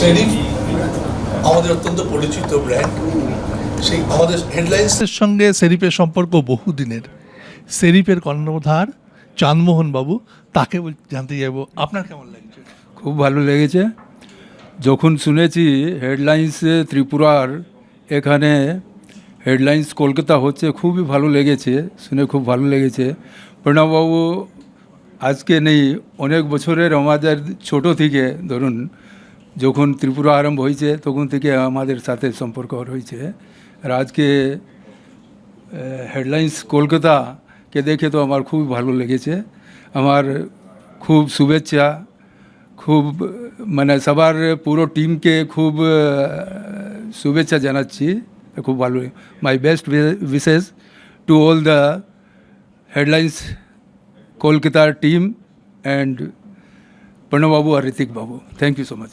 Serif আমাদের অত্যন্ত পরিচিত ব্র্যান্ড সেই আমাদের হেডলাইন্স এর সঙ্গে সেরিপের সম্পর্ক বহুদিনের। সেরিপের কর্ণধার চাঁদমোহন বাবু তাকে জানতে যাব। আপনার কেমন লাগছে? খুব ভালো লেগেছে। যখন শুনেছি হেডলাইন্সে ত্রিপুরার এখানে হেডলাইন্স কলকাতা হচ্ছে খুবই ভালো লেগেছে শুনে খুব ভালো লেগেছে। প্রণববাবু আজকে নেই অনেক বছরের আমাদের ছোট থেকে ধরুন যখন ত্রিপুরা আরম্ভ হয়েছে, তখন থেকে আমাদের সাথে সম্পর্ক হয়েছে আর আজকে হেডলাইন্স কলকাতাকে দেখে তো আমার খুব ভালো লেগেছে। আমার খুব শুভেচ্ছা, খুব মানে সবার পুরো টিমকে খুব শুভেচ্ছা জানাচ্ছি। খুব ভালো। My best wishes to all the headlines কলকাতার টিম অ্যান্ড প্রণববাবু আর Hrithik babu thank you so much